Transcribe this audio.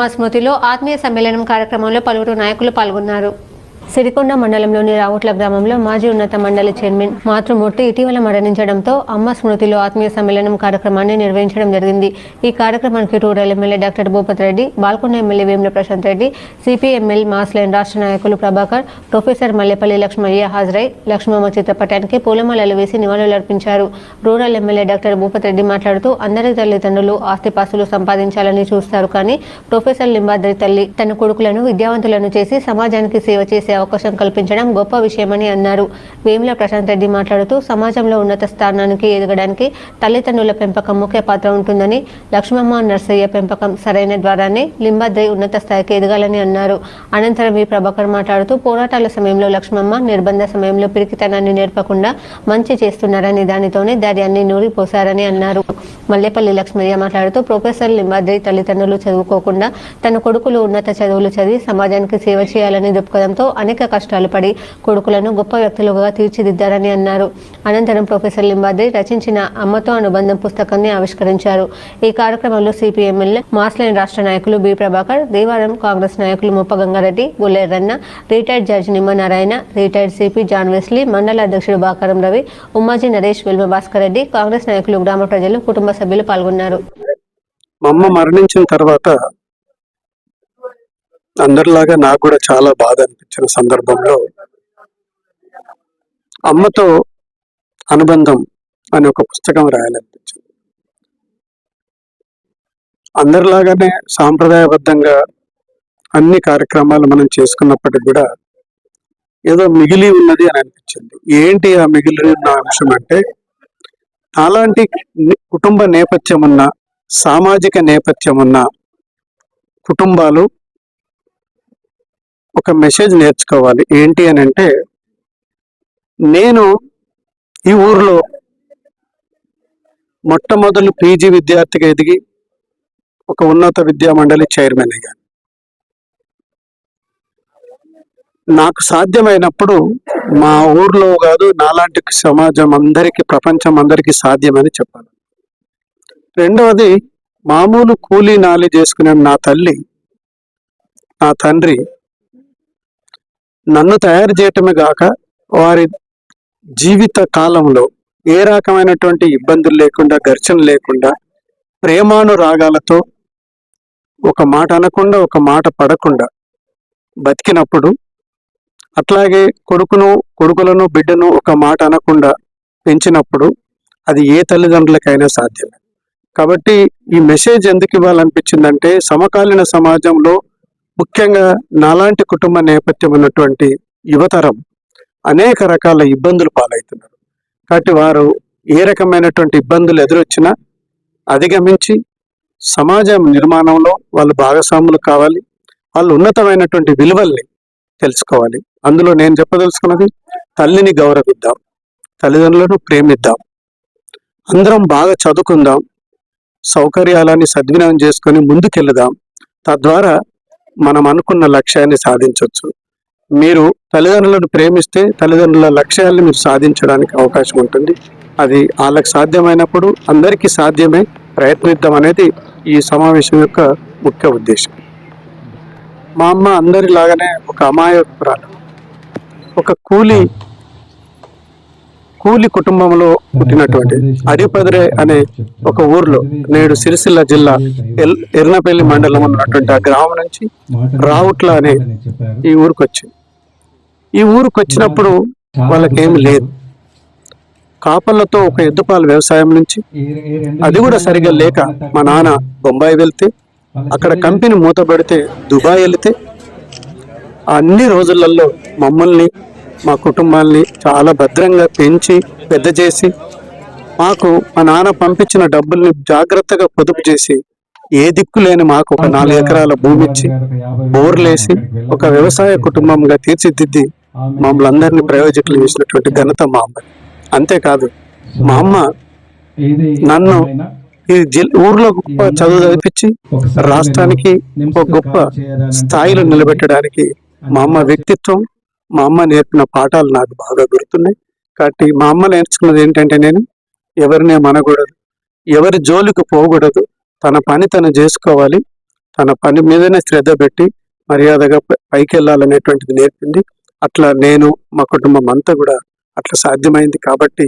మా స్మృతిలో ఆత్మీయ సమ్మేళనం కార్యక్రమంలో పలువురు నాయకులు పాల్గొన్నారు. సిరికొండ మండలంలోని రావుట్ల గ్రామంలో మాజీ ఉన్నత మండలి చైర్మన్ మాతృమూర్తి ఇటీవల మరణించడంతో అమ్మ స్మృతిలో ఆత్మీయ సమ్మేళనం కార్యక్రమాన్ని నిర్వహించడం జరిగింది. ఈ కార్యక్రమానికి rural MLA doctor Bhupath Reddy Balkonda MLA Vemula Prashanth Reddy CPML mass line రాష్ట్ర నాయకులు ప్రభాకర్ ప్రొఫెసర్ మల్లెపల్లి లక్ష్మయ్య హాజరై లక్ష్మమ్మ చిత్రపటానికి పూలమాలలు వేసి నివాళులు అర్పించారు. Rural MLA doctor Bhupath Reddy మాట్లాడుతూ అందరి తల్లిదండ్రులు ఆస్తిపాస్తులు సంపాదించాలని చూస్తారు కానీ ప్రొఫెసర్ లింబాద్రి తల్లి తన కొడుకులను విద్యావంతులను చేసి సమాజానికి సేవ చేసే అవకాశం కల్పించడం గొప్ప విషయమని అన్నారు. వేముల ప్రశాంత్ రెడ్డి మాట్లాడుతూ సమాజంలో ఉన్నత స్థానానికి ఎదగడానికి తల్లిదండ్రుల పెంపకం ముఖ్య పాత్ర ఉంటుందని లక్ష్మమ్మ నర్సయ్య పెంపకం సరైన ద్వారానే లింబాద్రి ఉన్నత స్థాయికి ఎదగాలని అన్నారు. అనంతరం వి. ప్రభాకర్ మాట్లాడుతూ పోరాటాల సమయంలో లక్ష్మమ్మ నిర్బంధ సమయంలో పిరికితనాన్ని నేర్పకుండా మంచి చేస్తున్నారని దానితోనే ధైర్యాన్ని నూరిపోశారని అన్నారు. మల్లెపల్లి లక్ష్మయ్య మాట్లాడుతూ ప్రొఫెసర్ లింబాద్రి తల్లిదండ్రులు చదువుకోకుండా తన కొడుకులు ఉన్నత చదువులు చదివి సమాజానికి సేవ చేయాలని దృక్పథంతో అనేక కష్టాలు పడి కొడుకులను గొప్ప వ్యక్తులుగా తీర్చిదిద్దారని అన్నారు. అనంతరం ప్రొఫెసర్ లింబాద్రి రచించిన అమ్మతో అనుబంధం పుస్తకాన్ని ఆవిష్కరించారు. ఈ కార్యక్రమంలో సిపిఎంఎల్ఏ మాస్లైన్ రాష్ట్ర నాయకులు బి ప్రభాకర్ దేవారం కాంగ్రెస్ నాయకులు Muppa Gangareddy Gulleranna retired judge Nimmanarayana retired CP John Wesley మండల అధ్యక్షుడు బాకారం రవి ఉమ్మాజీ నరేష్ వెల్మ భాస్కర్ రెడ్డి కాంగ్రెస్ నాయకులు గ్రామ ప్రజలు కుటుంబ సభ్యులు పాల్గొన్నారు. మా అమ్మ మరణించిన తర్వాత అందరిలాగా నాకు కూడా చాలా బాధ అనిపించిన సందర్భంలో అమ్మతో అనుబంధం అనే ఒక పుస్తకం రాయాలనిపించింది. అందరిలాగానే సాంప్రదాయబద్ధంగా అన్ని కార్యక్రమాలు మనం చేసుకున్నప్పటికి కూడా ఏదో మిగిలి ఉన్నది అని అనిపించింది. ఏంటి ఆ మిగిలి ఉన్న అంశం అంటే అలాంటి కుటుంబ నేపథ్యం ఉన్న సామాజిక నేపథ్యం ఉన్న కుటుంబాలు ఒక మెసేజ్ నేర్చుకోవాలి. ఏంటి అని అంటే నేను ఈ ఊర్లో మొట్టమొదలు పీజీ విద్యార్థిగా ఎదిగి ఒక ఉన్నత విద్యా మండలి చైర్మన్ అయ్యాను. నాకు సాధ్యమైనప్పుడు మా ఊర్లో కాదు నాలాంటి సమాజం అందరికీ ప్రపంచం అందరికీ సాధ్యమని చెప్పాను రెండవది మామూలు కూలీ నాలి చేసుకునే నా తల్లి నా తండ్రి నన్ను తయారు చేయటమే గాక వారి జీవిత కాలంలో ఏ రకమైనటువంటి ఇబ్బందులు లేకుండా ఘర్షణ లేకుండా ప్రేమానురాగాలతో ఒక మాట అనకుండా ఒక మాట పడకుండా బతికినప్పుడు అట్లాగే కొడుకును కొడుకులను బిడ్డను ఒక మాట అనకుండా పెంచినప్పుడు అది ఏ తల్లిదండ్రులకైనా సాధ్యమే. కాబట్టి ఈ మెసేజ్ ఎందుకు ఇవ్వాలనిపించిందంటే సమకాలీన సమాజంలో ముఖ్యంగా నాలాంటి కుటుంబ నేపథ్యం ఉన్నటువంటి యువతరం అనేక రకాల ఇబ్బందులు పాలవుతున్నారు. కాబట్టి వారు ఏ రకమైనటువంటి ఇబ్బందులు ఎదురొచ్చినా అధిగమించి సమాజం నిర్మాణంలో వాళ్ళు భాగస్వాములు కావాలి. వాళ్ళు ఉన్నతమైనటువంటి విలువల్ని తెలుసుకోవాలి. అందులో నేను చెప్పదలుచుకున్నది తల్లిని గౌరవిద్దాం తల్లిదండ్రులను ప్రేమిద్దాం అందరం బాగా చదువుకుందాం సౌకర్యాలని సద్వినియోగం చేసుకొని ముందుకెళ్దాం. తద్వారా మనం అనుకున్న లక్ష్యాన్ని సాధించవచ్చు మీరు తల్లిదండ్రులను ప్రేమిస్తే తల్లిదండ్రుల లక్ష్యాలను మీరు సాధించడానికి అవకాశం ఉంటుంది. అది వాళ్ళకి సాధ్యమైనప్పుడు అందరికీ సాధ్యమే ప్రయత్నిద్దాం అనేది ఈ సమావేశం యొక్క ముఖ్య ఉద్దేశం. మా అమ్మ అందరిలాగానే ఒక అమాయకురాలు. ఒక కూలి కూలి కుటుంబంలో పుట్టినటువంటి అడిపదరే అనే ఒక ఊర్లో నేడు సిరిసిల్ల జిల్లా ఎల్ ఎర్నపల్లి మండలం ఉన్నటువంటి ఆ గ్రామం నుంచి రావుట్ల అనే ఈ ఊరికి వచ్చింది ఈ ఊరికి వచ్చినప్పుడు వాళ్ళకేం లేదు. కాపర్లతో ఒక ఎద్దుపాల వ్యవసాయం నుంచి అది కూడా సరిగా లేక మా నాన్న బొంబాయి వెళ్తే అక్కడ కంపెనీ మూతపడితే దుబాయ్ వెళితే అన్ని రోజులలో మమ్మల్ని మా కుటుంబాన్ని చాలా భద్రంగా పెంచి పెద్ద చేసి మాకు మా నాన్న పంపించిన డబ్బుల్ని జాగ్రత్తగా పొదుపు చేసి ఏ దిక్కు లేని మాకు ఒక నాలుగు ఎకరాల భూమి ఇచ్చి బోర్లేసి ఒక వ్యవసాయ కుటుంబంగా తీర్చిదిద్ది మమ్మల్ని అందరినీ ప్రయోజకులు చేసినటువంటి ఘనత మా అమ్మ. అంతేకాదు మా అమ్మ నన్ను ఈ జిల్ ఊర్లో గొప్ప చదువు చదివించి రాష్ట్రానికి ఒక గొప్ప స్థాయిలో నిలబెట్టడానికి మా అమ్మ వ్యక్తిత్వం మా అమ్మ నేర్పిన పాఠాలు నాకు బాగా గుర్తున్నాయి. కాబట్టి మా అమ్మ నేర్చుకున్నది ఏంటంటే నేను ఎవరినే మనకూడదు ఎవరి జోలికి పోకూడదు తన పని తను చేసుకోవాలి తన పని మీదనే శ్రద్ధ పెట్టి మర్యాదగా పైకి వెళ్ళాలనేటువంటిది నేర్పింది. అట్లా నేను మా కుటుంబం అంతా కూడా అట్లా సాధ్యమైంది కాబట్టి